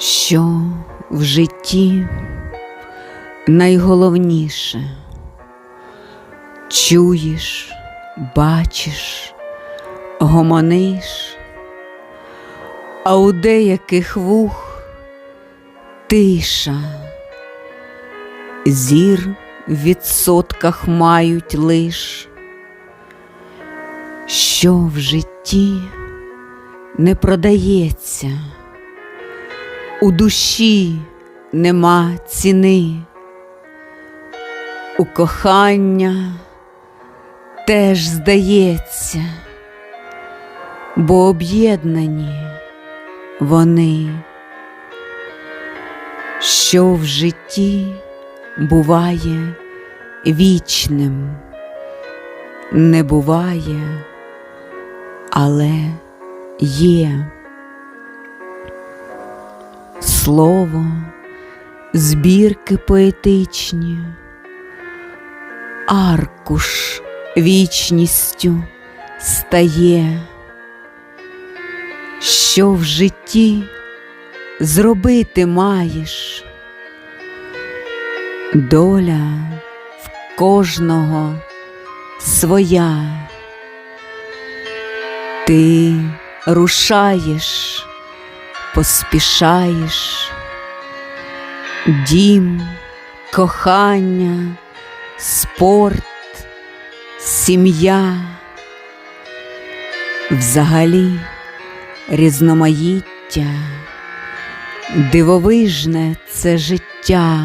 що в житті найголовніше? Чуєш, бачиш, гомониш, а у деяких вух тиша, зір в відсотках мають лиш, що в житті не продається, у душі нема ціни, у кохання теж здається, бо об'єднані вони, що в житті буває вічним, не буває, але є слово, збірки поетичні, аркуш вічністю стає, що в житті зробити маєш, доля в кожного своя. Ти рушаєш, поспішаєш, дім, кохання, спорт, сім'я, взагалі різноманіття, дивовижне це життя,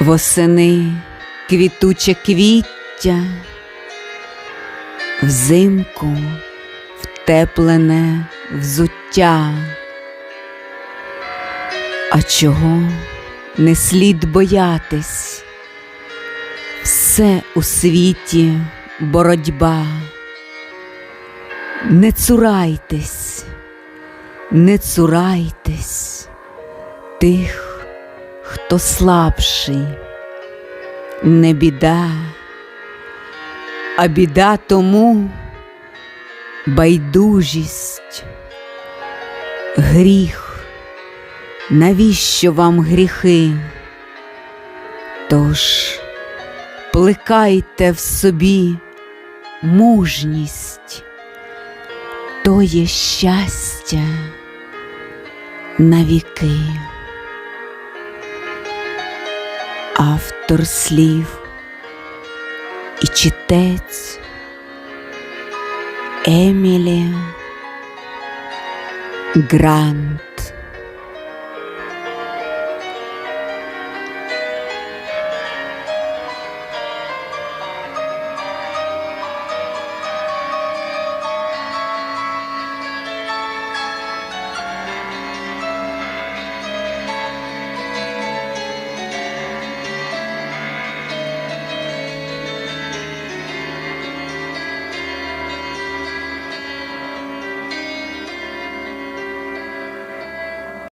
восени квітуче квіття. Взимку втеплене взуття. А чого не слід боятись? Все у світі боротьба. Не цурайтесь, не цурайтесь тих, хто слабший, не біда а біда тому байдужість, гріх, навіщо вам гріхи? Тож плекайте в собі мужність, то є щастя навіки. Автор слів і читець Емілі Грант.